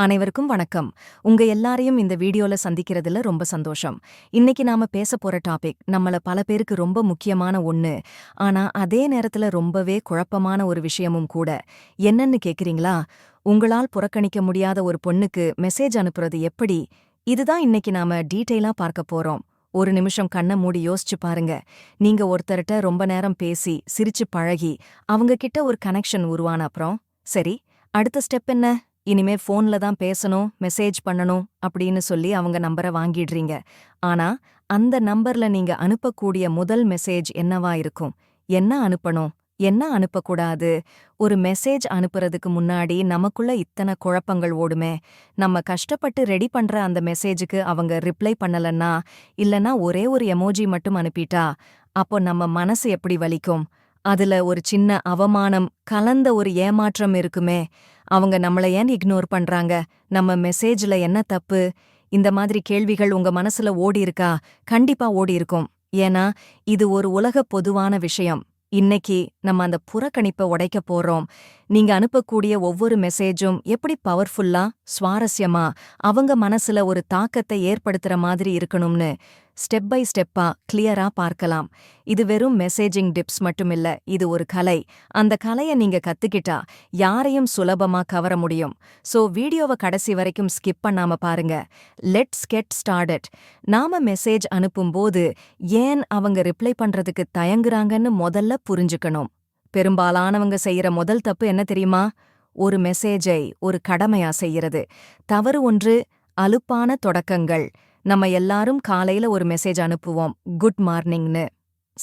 அனைவருக்கும் வணக்கம். உங்க எல்லாரையும் இந்த வீடியோல சந்திக்கிறதுல ரொம்ப சந்தோஷம். இன்னைக்கு நாம பேச போற டாபிக் நம்மள பல பேருக்கு ரொம்ப முக்கியமான ஒண்ணு. ஆனா அதே நேரத்துல ரொம்பவே குழப்பமான ஒரு விஷயமும் கூட. என்னன்னு கேக்குறீங்களா? உங்களால் புறக்கணிக்க முடியாத ஒரு பொண்ணுக்கு மெசேஜ் அனுப்புறது எப்படி? இதுதான் இன்னைக்கு நாம டீட்டெயிலா பார்க்க போறோம். ஒரு நிமிஷம் கண்ண மூடி யோசிச்சு பாருங்க. நீங்க ஒருத்தர்ட்ட ரொம்ப நேரம் பேசி சிரிச்சு பழகி அவங்க கிட்ட ஒரு கனெக்ஷன் உருவான அப்புறம் சரி அடுத்த ஸ்டெப் என்ன? இனிமே ஃபோன்ல தான் பேசணும் மெசேஜ் பண்ணணும் அப்படின்னு சொல்லி அவங்க நம்பரை வாங்கிடுறீங்க. ஆனா அந்த நம்பர்ல நீங்க அனுப்பக்கூடிய முதல் மெசேஜ் என்னவா இருக்கும்? என்ன அனுப்பணும்? என்ன அனுப்பக்கூடாது? ஒரு மெசேஜ் அனுப்புறதுக்கு முன்னாடி நமக்குள்ள இத்தனை குழப்பங்கள் ஓடுமே? நம்ம கஷ்டப்பட்டு ரெடி பண்ற அந்த மெசேஜுக்கு அவங்க ரிப்ளை பண்ணலன்னா இல்லனா ஒரே ஒரு எமோஜி மட்டும் அனுப்பிட்டா அப்போ நம்ம மனசு எப்படி வலிக்கும்? அதுல ஒரு சின்ன அவமானம் கலந்த ஒரு ஏமாற்றம் இருக்குமே? அவங்க நம்மள ஏன் இக்னோர் பண்றாங்க? நம்ம மெசேஜ்ல என்ன தப்பு? இந்த மாதிரி கேள்விகள் உங்க மனசுல ஓடி இருக்கா? கண்டிப்பா ஓடி இருக்கும். ஏன்னா இது ஒரு உலக பொதுவான விஷயம். இன்னைக்கு நம்ம அந்த புறக்கணிப்பை உடைக்க போறோம். நீங்க அனுப்பக்கூடிய ஒவ்வொரு மெசேஜும் எப்படி பவர்ஃபுல்லா சுவாரஸ்யமா அவங்க மனசுல ஒரு தாக்கத்தை ஏற்படுத்துற மாதிரி இருக்கணும்னு ஸ்டெப் பை ஸ்டெப்பா கிளியரா பார்க்கலாம். இது வெறும் மெசேஜிங் டிப்ஸ் மட்டும் இல்ல இது ஒரு கலை. அந்த கலைய நீங்க கத்துக்கிட்டா யாரையும் சுலபமா கவர முடியும். சோ வீடியோவை கடைசி வரைக்கும் ஸ்கிப் பண்ணாம பாருங்க. லெட்ஸ் கெட் ஸ்டார்டட் நாம மெசேஜ் அனுப்பும்போது ஏன் அவங்க ரிப்ளை பண்றதுக்கு தயங்குறாங்கன்னு முதல்ல புரிஞ்சுக்கணும். பெரும்பாலானவங்க செய்யற முதல் தப்பு என்ன தெரியுமா? ஒரு மெசேஜை ஒரு கடமையா செய்யறது. தவறு ஒன்று அலுப்பான தொடக்கங்கள். நம்ம எல்லாரும் காலையில ஒரு மெசேஜ் அனுப்புவோம் குட் மார்னிங்னு.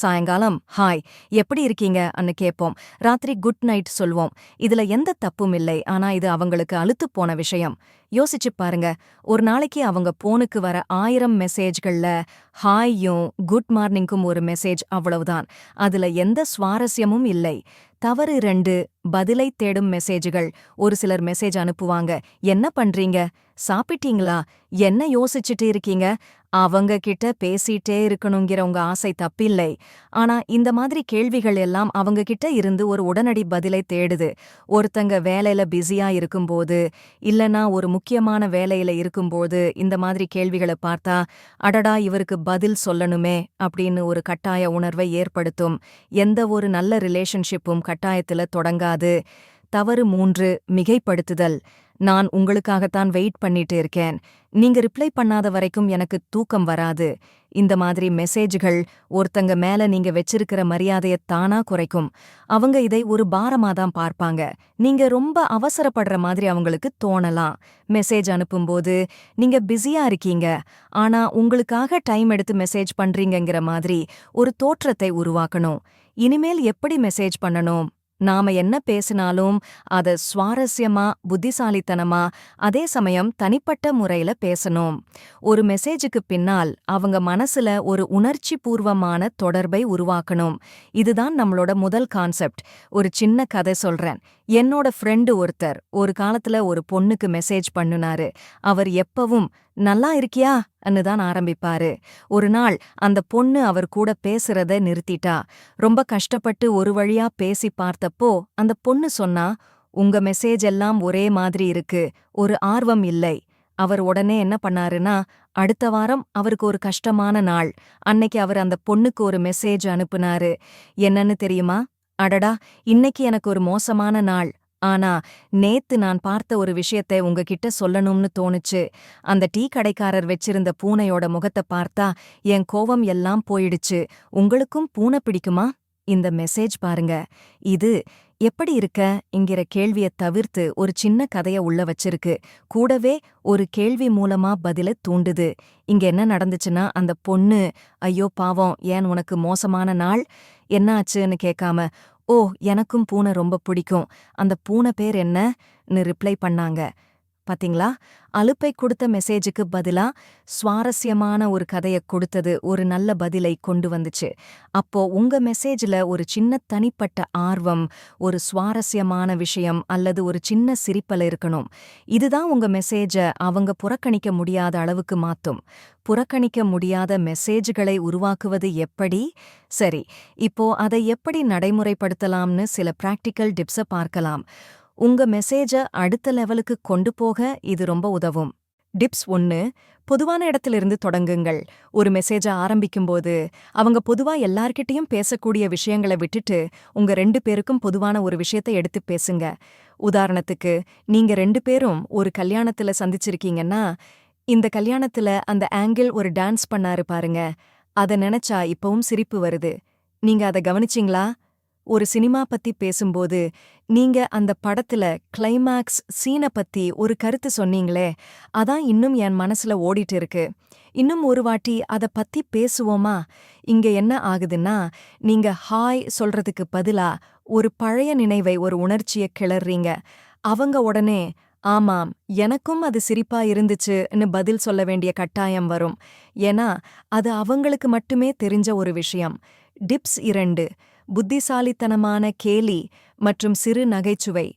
சாயங்காலம் ஹாய் எப்படி இருக்கீங்க? அன்னு கேட்போம் ராத்திரி குட் நைட் சொல்வோம். இதுல எந்த தப்பும் இல்லை. ஆனா இது அவங்களுக்கு அழுத்து போன விஷயம். யோசிச்சு பாருங்க. ஒரு நாளைக்கு அவங்க போனுக்கு வர ஆயிரம் மெசேஜ்கள்ல ஹாயும் குட் மார்னிங்க்கும் ஒரு மெசேஜ் அவ்வளவுதான். அதுல எந்த சுவாரஸ்யமும் இல்லை. தவறு ரெண்டு பதிலை தேடும் மெசேஜுகள். ஒரு சிலர் மெசேஜ் அனுப்புவாங்க. என்ன பண்றீங்க? சாப்பிட்டீங்களா? என்ன யோசிச்சுட்டு இருக்கீங்க? அவங்க கிட்ட பேசிட்டே இருக்கணுங்கிற உங்க ஆசை தப்பில்லை. ஆனா இந்த மாதிரி கேள்விகள் எல்லாம் அவங்க கிட்ட இருந்து ஒரு உடனடி பதிலை தேடுது. ஒருத்தங்க வேலையில பிஸியா இருக்கும்போது இல்லனா ஒரு முக்கியமான வேலையில இருக்கும்போது இந்த மாதிரி கேள்விகளை பார்த்தா அடடா இவருக்கு பதில் சொல்லணுமே அப்படின்னு ஒரு கட்டாய உணர்வை ஏற்படுத்தும். எந்த ஒரு நல்ல ரிலேஷன்ஷிப்பும் கட்டாயத்துல தொடங்காது. தவறு மூன்று மிகைப்படுத்துதல். நான் உங்களுக்காகத்தான் வெயிட் பண்ணிட்டு இருக்கேன். நீங்க ரிப்ளை பண்ணாத வரைக்கும் எனக்கு தூக்கம் வராது. இந்த மாதிரி மெசேஜ்கள் ஒருத்தங்க மேல நீங்க வச்சிருக்கிற மரியாதைய தானா குறைக்கும். அவங்க இதை ஒரு பாரமா தான் பார்ப்பாங்க. நீங்க ரொம்ப அவசரப்படுற மாதிரி அவங்களுக்கு தோணலாம். மெசேஜ் அனுப்பும்போது நீங்க பிஸியா இருக்கீங்க. ஆனா உங்களுக்காக டைம் எடுத்து மெசேஜ் பண்றீங்கங்கிற மாதிரி ஒரு தோற்றத்தை உருவாக்கணும். இனிமேல் எப்படி மெசேஜ் பண்ணணும்? நாம என்ன பேசினாலும் அத சுவாரஸ்யமா புத்திசாலித்தனமா அதே சமயம் தனிப்பட்ட முறையில பேசணும். ஒரு மெசேஜுக்கு பின்னால் அவங்க மனசுல ஒரு உணர்ச்சி பூர்வமான தொடர்பை உருவாக்கணும். இதுதான் நம்மளோட முதல் கான்செப்ட் ஒரு சின்ன கதை சொல்றேன். என்னோட ஃப்ரெண்டு ஒருத்தர் ஒரு காலத்துல ஒரு பொண்ணுக்கு மெசேஜ் பண்ணுனாரு. அவர் எப்பவும் நல்லா இருக்கியா? தான் ஆரம்பிப்பாரு. ஒரு நாள் அந்த பொண்ணு அவர் கூட பேசுறத நிறுத்திட்டா. ரொம்ப கஷ்டப்பட்டு ஒரு வழியா பேசி பார்த்தப்போ அந்த பொண்ணு சொன்னா உங்க மெசேஜ் எல்லாம் ஒரே மாதிரி இருக்கு. ஒரு ஆர்வம் இல்லை. அவர் உடனே என்ன பண்ணாருன்னா அடுத்த வாரம் அவருக்கு ஒரு கஷ்டமான நாள். அன்னைக்கு அவர் அந்த பொண்ணுக்கு ஒரு மெசேஜ் அனுப்புனாரு. என்னன்னு தெரியுமா? அடடா இன்னைக்கு எனக்கு ஒரு மோசமான நாள். ஆனா நேத்து நான் பார்த்த ஒரு விஷயத்தை உங்ககிட்ட சொல்லணும்னு தோணுச்சு. அந்த டீ கடைக்காரர் வச்சிருந்த பூனையோட முகத்தை பார்த்தா என் கோவம் எல்லாம் போயிடுச்சு. உங்களுக்கும் பூனை பிடிக்குமா? இந்த மெசேஜ் பாருங்க. இது எப்படி இருக்க? இங்கிற கேள்விய தவிர்த்து ஒரு சின்ன கதைய உள்ள வச்சிருக்கு. கூடவே ஒரு கேள்வி மூலமா பதில தூண்டுது. இங்க என்ன நடந்துச்சுன்னா அந்த பொண்ணு ஐயோ பாவம் ஏன் உனக்கு மோசமான நாள்? என்னாச்சுன்னு கேட்காம ஓ எனக்கும் பூனை ரொம்ப பிடிக்கும். அந்த பூனை பேர் என்னன்னு ரிப்ளை பண்ணாங்க. பாத்தீங்களா? அலுப்பை கொடுத்த மெசேஜுக்கு பதிலா சுவாரஸ்யமான ஒரு கதையை கொடுத்தது ஒரு நல்ல பதிலை கொண்டு வந்துச்சு. அப்போ உங்க மெசேஜ்ல ஒரு சின்ன தனிப்பட்ட ஆர்வம் ஒரு சுவாரஸ்யமான விஷயம் அல்லது ஒரு சின்ன சிரிப்பல இருக்கணும். இதுதான் உங்க மெசேஜ அவங்க புறக்கணிக்க முடியாத அளவுக்கு மாத்தும். புறக்கணிக்க முடியாத மெசேஜ்களை உருவாக்குவது எப்படி? சரி இப்போ அதை எப்படி நடைமுறைப்படுத்தலாம்னு சில பிராக்டிக்கல் டிப்ஸ பார்க்கலாம். உங்க மெசேஜ அடுத்த லெவலுக்கு கொண்டு போக இது ரொம்ப உதவும். டிப்ஸ் ஒன்னு பொதுவான இடத்திலிருந்து தொடங்குங்கள். ஒரு மெசேஜ ஆரம்பிக்கும்போது அவங்க பொதுவா எல்லார்கிட்டயும் பேசக்கூடிய விஷயங்களை விட்டுட்டு உங்க ரெண்டு பேருக்கும் பொதுவான ஒரு விஷயத்தை எடுத்து பேசுங்க. உதாரணத்துக்கு நீங்க ரெண்டு பேரும் ஒரு கல்யாணத்துல சந்திச்சிருக்கீங்கன்னா இந்த கல்யாணத்துல அந்த ஆங்கிள் ஒரு டான்ஸ் பண்ணாரு பாருங்க. அத நினைச்சா இப்பவும் சிரிப்பு வருது. நீங்க அத கவனிச்சிங்களா? ஒரு சினிமா பத்தி பேசும்போது நீங்க அந்த படத்துல கிளைமாக்ஸ் சீன பத்தி ஒரு கருத்து சொன்னீங்களே அதான் இன்னும் என் மனசுல ஓடிட்டு இருக்கு. இன்னும் ஒரு வாட்டி அத பத்தி பேசுவோமா? இங்க என்ன ஆகுதுன்னா நீங்க ஹாய் சொல்றதுக்கு பதிலா ஒரு பழைய நினைவை ஒரு உணர்ச்சிய கிளறீங்க அவங்க உடனே ஆமாம் எனக்கும் அது சிரிப்பா இருந்துச்சுன்னு பதில் சொல்ல வேண்டிய கட்டாயம் வரும். ஏன்னா அது அவங்களுக்கு மட்டுமே தெரிஞ்ச ஒரு விஷயம். டிப்ஸ் இரண்டு புத்திசாலித்தனமான கேலி மற்றும் சிறு நகைச்சுவை.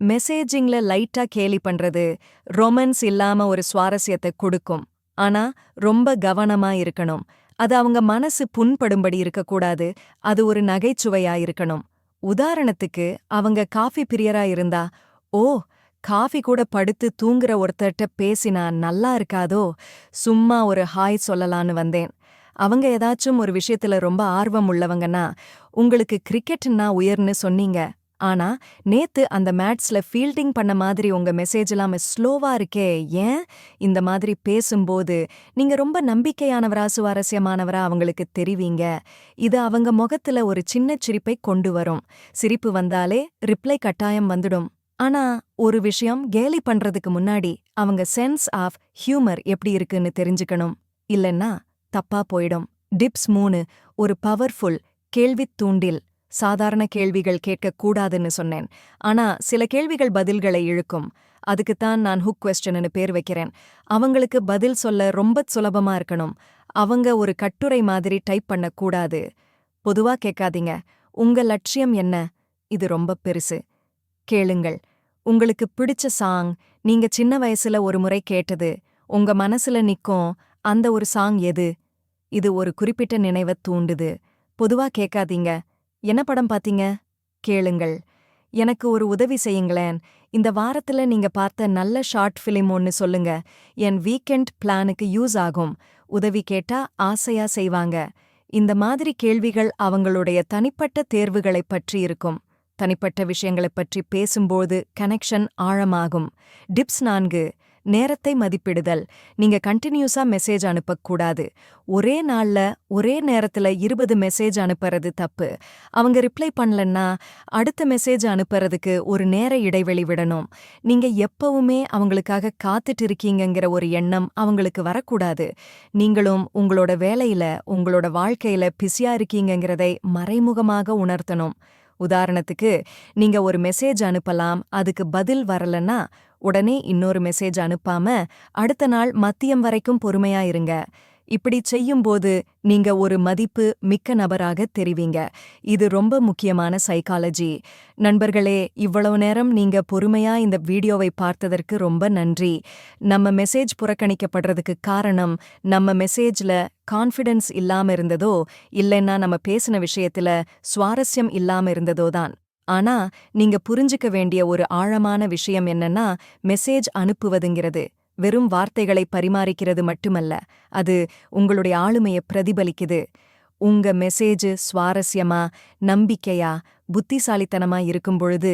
மெசேஜிங்ல லைட்டா கேலி பண்றது ரொமன்ஸ் இல்லாம ஒரு சுவாரஸ்யத்தை கொடுக்கும். ஆனா ரொம்ப கவனமா இருக்கணும். அது அவங்க மனசு புண்படும்படி இருக்கக்கூடாது. அது ஒரு நகைச்சுவையா இருக்கணும். உதாரணத்துக்கு அவங்க காஃபி பிரியரா இருந்தா ஓ காஃபி கூட படுத்து தூங்குற ஒருத்தர்ட்ட பேசினா நல்லா இருக்காதோ? சும்மா ஒரு ஹாய் சொல்லலான்னு வந்தேன். அவங்க ஏதாச்சும் ஒரு விஷயத்துல ரொம்ப ஆர்வம் உள்ளவங்கன்னா உங்களுக்கு கிரிக்கெட்னா உயர்னு சொன்னீங்க. ஆனா நேத்து அந்த மேட்ச்ல ஃபீல்டிங் பண்ண மாதிரி உங்க மெசேஜ் எல்லாமே ஸ்லோவா இருக்கே ஏன்? இந்த மாதிரி பேசும்போது நீங்க ரொம்ப நம்பிக்கையானவரா சுவாரஸ்யமானவரா அவங்களுக்கு தெரிவீங்க. இது அவங்க முகத்துல ஒரு சின்ன சிரிப்பை கொண்டு வரும். சிரிப்பு வந்தாலே ரிப்ளை கட்டாயம் வந்துடும். ஆனா ஒரு விஷயம் கேலி பண்றதுக்கு முன்னாடி அவங்க சென்ஸ் ஆஃப் ஹியூமர் எப்படி இருக்குன்னு தெரிஞ்சுக்கணும். இல்லைன்னா தப்பா போயிடும். டிப்ஸ் மூணு ஒரு பவர்ஃபுல் கேள்வித் தூண்டில். சாதாரண கேள்விகள் கேட்கக் கூடாதுன்னு சொன்னேன். ஆனா சில கேள்விகள் பதில்களை இழுக்கும். அதுக்குத்தான் நான் ஹுக் கொஸ்டன்னு பேர் வைக்கிறேன். அவங்களுக்கு பதில் சொல்ல ரொம்ப சுலபமா இருக்கணும். அவங்க ஒரு கட்டுரை மாதிரி டைப் பண்ணக்கூடாது. பொதுவா கேட்காதீங்க. உங்க லட்சியம் என்ன? இது ரொம்ப பெருசு. கேளுங்கள். உங்களுக்கு பிடிச்ச சாங் நீங்க சின்ன வயசுல ஒரு முறை கேட்டது உங்க மனசுல நிக்கும் அந்த ஒரு சாங் எது? இது ஒரு குறிப்பிட்ட நினைவை தூண்டுது. பொதுவா கேட்காதீங்க. என்ன படம் பாத்தீங்க கேளுங்கள். எனக்கு ஒரு உதவி செய்யுங்களேன். இந்த வாரத்துல நீங்க பார்த்த நல்ல ஷார்ட் ஃபிலிம் ஒன்னு சொல்லுங்க. என் வீக்கெண்ட் பிளானுக்கு யூஸ் ஆகும். உதவி கேட்டா ஆசையா செய்வாங்க. இந்த மாதிரி கேள்விகள் அவங்களுடைய தனிப்பட்ட தேர்வுகளைப் பற்றி இருக்கும். தனிப்பட்ட விஷயங்களைப் பற்றி பேசும்போது கனெக்ஷன் ஆழமாகும். டிப்ஸ் நான்கு. நேரத்தை மதிப்பிடுதல். நீங்க கண்டினியூஸா மெசேஜ் அனுப்பக்கூடாது. ஒரே நாள்ல ஒரே நேரத்துல இருபது மெசேஜ் அனுப்புறது தப்பு. அவங்க ரிப்ளை பண்ணலன்னா அடுத்த மெசேஜ் அனுப்புறதுக்கு ஒரு நேர இடைவெளி விடணும். நீங்க எப்பவுமே அவங்களுக்காக காத்துட்டு இருக்கீங்கங்கிற ஒரு எண்ணம் அவங்களுக்கு வரக்கூடாது. நீங்களும் உங்களோட வேலையில உங்களோட வாழ்க்கையில பிஸியா இருக்கீங்கங்கிறதை மறைமுகமாக உணர்த்தணும். உதாரணத்துக்கு நீங்க ஒரு மெசேஜ் அனுப்பலாம் அதுக்கு பதில் வரலன்னா உடனே இன்னொரு மெசேஜ் அனுப்பாம அடுத்த நாள் மத்தியம் வரைக்கும் பொறுமையா இருங்க. இப்படி செய்யும்போது நீங்க ஒரு மதிப்பு மிக்க நபராக தெரிவீங்க. இது ரொம்ப முக்கியமான சைக்காலஜி நண்பர்களே இவ்வளவு நேரம் நீங்க பொறுமையா இந்த வீடியோவை பார்த்ததற்கு ரொம்ப நன்றி. நம்ம மெசேஜ் புறக்கணிக்கப்படுறதுக்கு காரணம் நம்ம மெசேஜ்ல கான்ஃபிடென்ஸ் இல்லாம இருந்ததோ இல்லைன்னா நம்ம பேசின விஷயத்துல சுவாரஸ்யம் இல்லாம இருந்ததோ தான். ஆனா நீங்க புரிஞ்சுக்க வேண்டிய ஒரு ஆழமான விஷயம் என்னன்னா மெசேஜ் அனுப்புவதுங்கிறது வெறும் வார்த்தைகளை பரிமாறிக்கிறது மட்டுமல்ல அது உங்களுடைய ஆளுமைய பிரதிபலிக்குது. உங்க மெசேஜ் சுவாரஸ்யமா நம்பிக்கையா புத்திசாலித்தனமா இருக்கும் பொழுது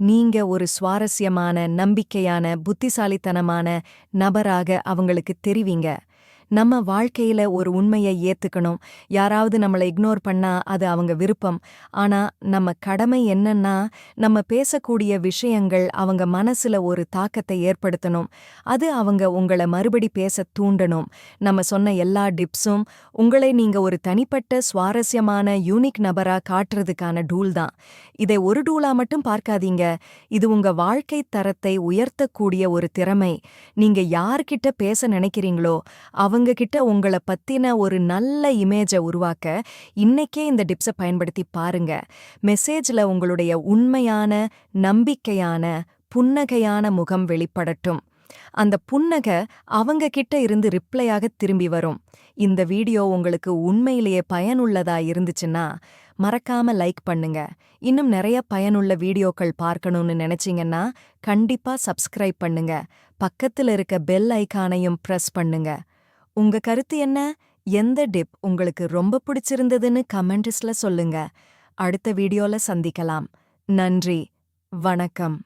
நீங்க ஒரு சுவாரஸ்யமான நம்பிக்கையான புத்திசாலித்தனமான நபராக அவங்களுக்கு தெரிவிங்க. நம்ம வாழ்க்கையில ஒரு உண்மையை ஏத்துக்கணும். யாராவது நம்மளை இக்னோர் பண்ணா அது அவங்க விருப்பம். ஆனா நம்ம கடமை என்னன்னா நம்ம பேசக்கூடிய விஷயங்கள் அவங்க மனசுல ஒரு தாக்கத்தை ஏற்படுத்தணும். அது அவங்க உங்கள மறுபடி பேச தூண்டணும். நம்ம சொன்ன எல்லா டிப்ஸும் உங்களை நீங்க ஒரு தனிப்பட்ட சுவாரஸ்யமான யூனிக் நபரா காட்டுறதுக்கான டூல் தான். இதை ஒரு டூலா மட்டும் பார்க்காதீங்க. இது உங்க வாழ்க்கை தரத்தை உயர்த்தக்கூடிய ஒரு திறமை. நீங்க யார்கிட்ட பேச நினைக்கிறீங்களோ அவ அவங்க கிட்ட உங்களை பத்தின ஒரு நல்ல இமேஜை உருவாக்க இன்னைக்கே இந்த டிப்ஸை பயன்படுத்தி பாருங்க. மெசேஜ்ல உங்களுடைய உண்மையான நம்பிக்கையான புன்னகையான முகம் வெளிப்படட்டும். அந்த புன்னக அவங்க கிட்ட இருந்து ரிப்ளையாக திரும்பி வரும். இந்த வீடியோ உங்களுக்கு உண்மையிலேயே பயனுள்ளதா இருந்துச்சுன்னா மறக்காம லைக் பண்ணுங்க. இன்னும் நிறைய பயனுள்ள வீடியோக்கள் பார்க்கணும்னு நினைச்சீங்கன்னா கண்டிப்பா சப்ஸ்கிரைப் பண்ணுங்க. பக்கத்துல இருக்க பெல் ஐக்கானையும் பிரஸ் பண்ணுங்க. உங்க கருத்து என்ன? எந்த டிப் உங்களுக்கு ரொம்ப பிடிச்சிருந்ததுன்னு கமெண்ட்ஸ்ல சொல்லுங்க. அடுத்த வீடியோல சந்திக்கலாம். நன்றி. வணக்கம்.